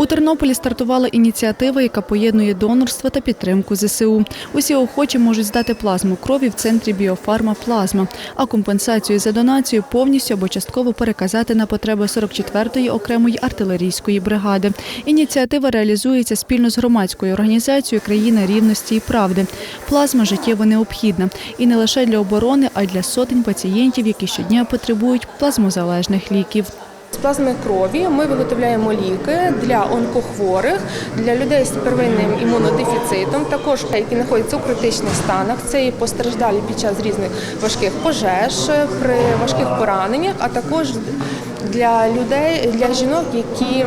У Тернополі стартувала ініціатива, яка поєднує донорство та підтримку ЗСУ. Усі охочі можуть здати плазму крові в центрі біофарма Плазма, а компенсацію за донацію повністю або частково переказати на потреби 44-ї окремої артилерійської бригади. Ініціатива реалізується спільно з громадською організацією Країна рівності і правди. Плазма життєво необхідна і не лише для оборони, а й для сотень пацієнтів, які щодня потребують плазмозалежних ліків. Плазми крові ми виготовляємо ліки для онкохворих, для людей з первинним імунодефіцитом, також які знаходяться у критичних станах. Це і постраждалі під час різних важких пожеж, при важких пораненнях, а також для людей, для жінок, які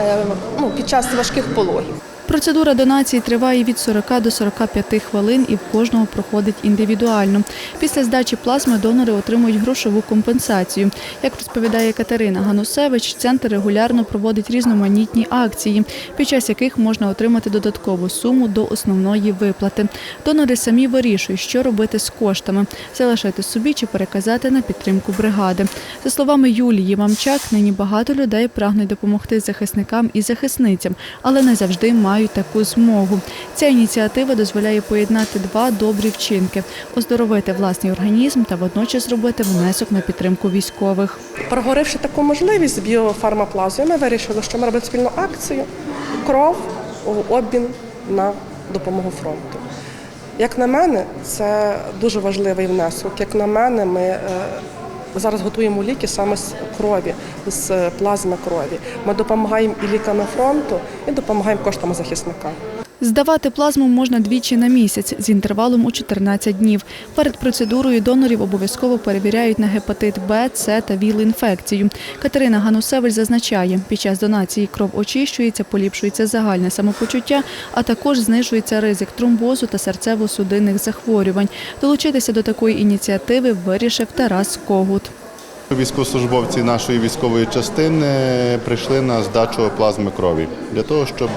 е, ну, під час важких пологів. Процедура донації триває від 40 до 45 хвилин і в кожного проходить індивідуально. Після здачі плазми донори отримують грошову компенсацію. Як розповідає Катерина Ганусевич, центр регулярно проводить різноманітні акції, під час яких можна отримати додаткову суму до основної виплати. Донори самі вирішують, що робити з коштами залишити собі чи переказати на підтримку бригади. За словами Юлії Мамчак, нині багато людей прагнуть допомогти захисникам і захисницям, але не завжди мають таку змогу. Ця ініціатива дозволяє поєднати два добрі вчинки оздоровити власний організм та водночас зробити внесок на підтримку військових. Проговоривши таку можливість з біофармаплазою, ми вирішили, що ми робимо спільну акцію кров у обмін на допомогу фронту. Як на мене, це дуже важливий внесок. Як на мене, ми е, зараз готуємо ліки саме з крові, з плазми крові. Ми допомагаємо і ліками фронту, і допомагаємо коштами захисника. Здавати плазму можна двічі на місяць з інтервалом у 14 днів. Перед процедурою донорів обов'язково перевіряють на гепатит Б, С та ВІЛ-інфекцію. Катерина Ганусевич зазначає, під час донації кров очищується, поліпшується загальне самопочуття, а також знижується ризик тромбозу та серцево-судинних захворювань. Долучитися до такої ініціативи вирішив Тарас Когут. Військовослужбовці нашої військової частини прийшли на здачу плазми крові для того, щоб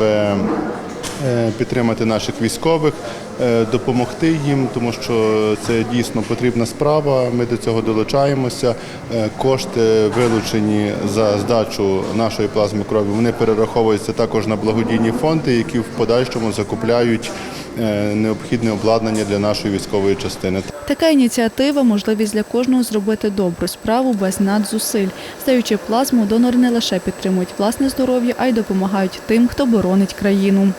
підтримати наших військових, е, допомогти їм, тому що це дійсно потрібна справа. Ми до цього долучаємося. Е, Кошти вилучені за здачу нашої плазми крові. Вони перераховуються також на благодійні фонди, які в подальшому закупляють е, необхідне обладнання для нашої військової частини. Така ініціатива – можливість для кожного зробити добру справу без надзусиль. Здаючи плазму, донори не лише підтримують власне здоров'я, а й допомагають тим, хто боронить країну.